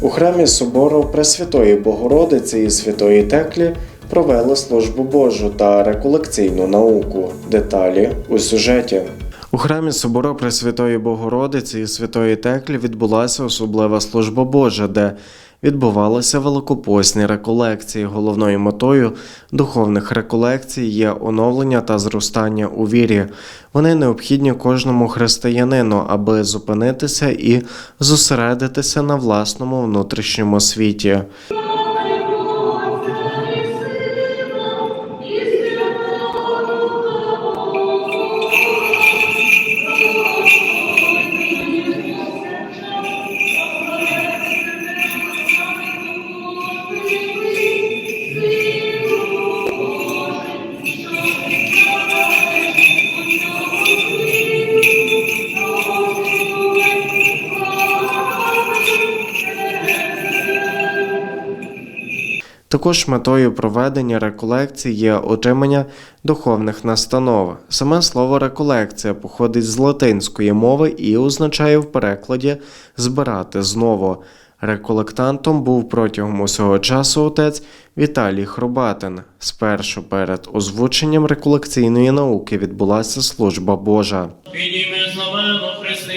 У храмі собору Пресвятої Богородиці і Святої Теклі провели службу Божу та реколекційну науку. Деталі у сюжеті. У храмі собору Пресвятої Богородиці і Святої Теклі відбулася особлива служба Божа, де відбувалися великопосні реколекції. Головною метою духовних реколекцій є оновлення та зростання у вірі. Вони необхідні кожному християнину, аби зупинитися і зосередитися на власному внутрішньому світі. Також метою проведення реколекцій є отримання духовних настанов. Саме слово реколекція походить з латинської мови і означає в перекладі збирати знову. Реколектантом був протягом усього часу отець Віталій Хробатин. Спершу перед озвученням реколекційної науки відбулася служба Божа.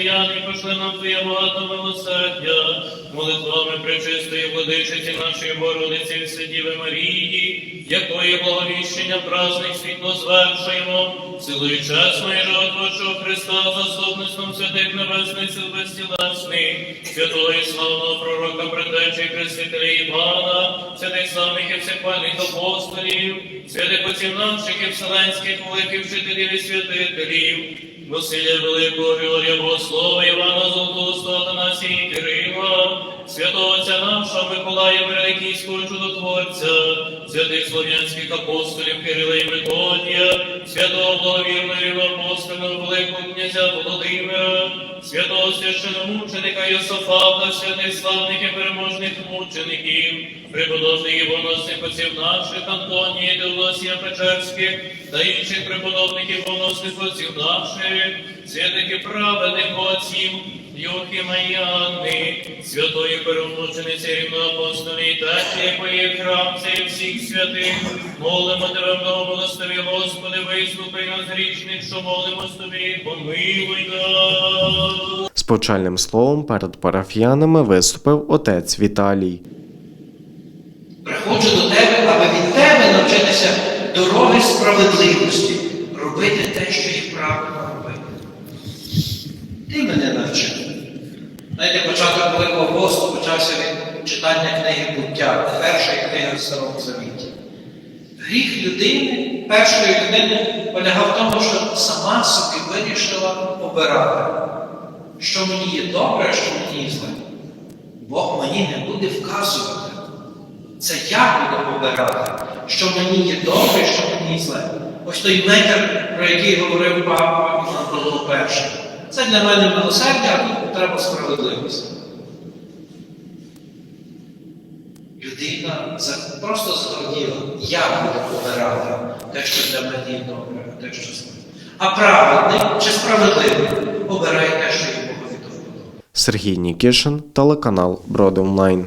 Християни, пошли нам Твоє багато милосердя, молитвами пречистої владичиці нашої Богородиці Вседіви Марії, якої благовіщення праздник світло звершуємо, силою чесної животворчого Христа, заступництвом святих небесних сил безтілесних, святого і славного пророка предтечі Хрестителя Івана, святих славних і всехвальних апостолів, святих отців наших і вселенських великих вчителів і святителів, Василя Великого Георгія Богослова, Івана Золотого, Атанасія Кирила, святого Отця нашого Миколая Великійського чудотворця, святих слов'янських апостолів Кирила і Методія, святого благовірного апостола Великого князя Володимира, святого священомученика Йосафата, святих славних і переможних мучеників, преподобних і боносних отців наших, Антонії, Теодосія Печерських та інших преподобних і боносних отців наших, святих і праведних отців, Анни, святої перемучениці рівноапостолі, та якої храм цей всіх святих, молимо тебе, благомилостиві, Господи, вислухай нас грішних, що молимось тобі, помилуй нас. З почальним словом перед парафіянами виступив отець Віталій. Приходжу до тебе, аби від тебе навчитися дороги справедливості, робити те, що є правильно робити. Ти мене навчив. Знаєте, початок Великого посту почався від читання книги буття, першої книги в Старому Завіті. Гріх людини, першої людини, полягав в тому, що сама собі вирішила обирати, що мені є добре, що мені є зле. Бог мені не буде вказувати. Це я буду обирати, що мені є добре, що мені є зле. Ось той метр, про який говорив папа Павло перший. Це для мене милосердя, а треба справедливості. Людина просто зрозуміла, я буду обирати те, що для мене добре, а те, що зле. А праведний чи справедливий обирає те, що йому. Сергій Нікішин, телеканал Броди Онлайн.